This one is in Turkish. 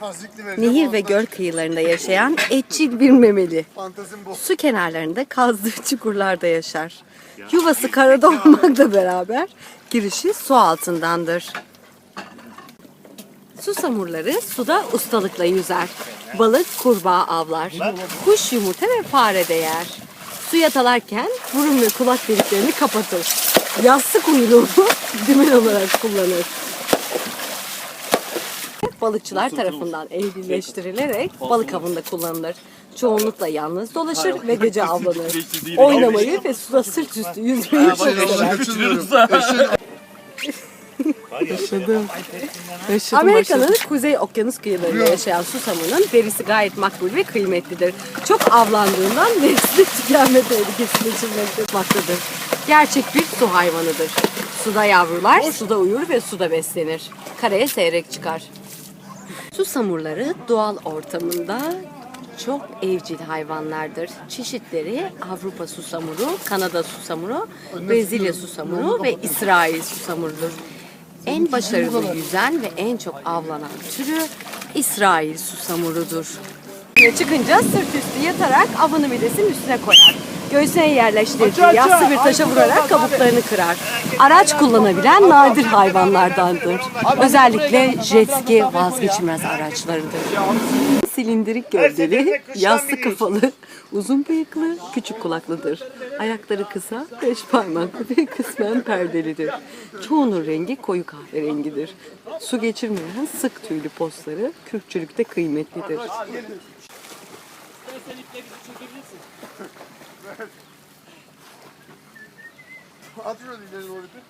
Tazikli vereceğim. nehir ve göl kıyılarında yaşayan etçil bir memeli. Su kenarlarında kazdığı çukurlarda yaşar. Yuvası karada olmakla beraber girişi su altındandır. Susamurları suda ustalıkla yüzer. Balık, kurbağa avlar. Kuş yumurta ve fare de yer. Suya dalarken burun ve kulak deliklerini kapatır. Yassı kuyruğunu dümen olarak kullanır. Balıkçılar tarafından evcilleştirilerek balık avında kullanılır. Çoğunlukla yalnız dolaşır ve gece avlanır. Oynamayı ve suda sırt üstü yüzmeyi çok sever. Yaşadım. Yaşadım, Amerika'nın kuzey okyanus kıyılarında yaşayan susamının derisi gayet makbul ve kıymetlidir. Çok avlandığından de tükenme tehlikesi geçirmektedir. Gerçek bir su hayvanıdır. Suda yavrular, suda uyur ve suda beslenir. Karaya seyrek çıkar. Susamurları doğal ortamında çok evcil hayvanlardır. Çeşitleri Avrupa susamuru, Kanada susamuru, Brezilya susamuru ve İsrail susamurudur. En başarılı yüzen ve en çok avlanan türü İsrail susamurudur. Çıkınca sırt üstü yatarak avını midesinin üstüne koyar. Göğsüne yerleştirdiği yassı bir taşa vurarak kabuklarını kırar. Araç kullanabilen nadir hayvanlardandır. Özellikle jet ski vazgeçilmez araçlarıdır. Silindirik gövdeli, yassı kafalı, uzun bıyıklı, küçük kulaklıdır. Ayakları kısa, beş parmaklı ve kısmen perdelidir. Çoğunun rengi koyu kahverengidir. Su geçirmeyen sık tüylü postları kürkçülükte kıymetlidir. At şöyle ileri doğru bir.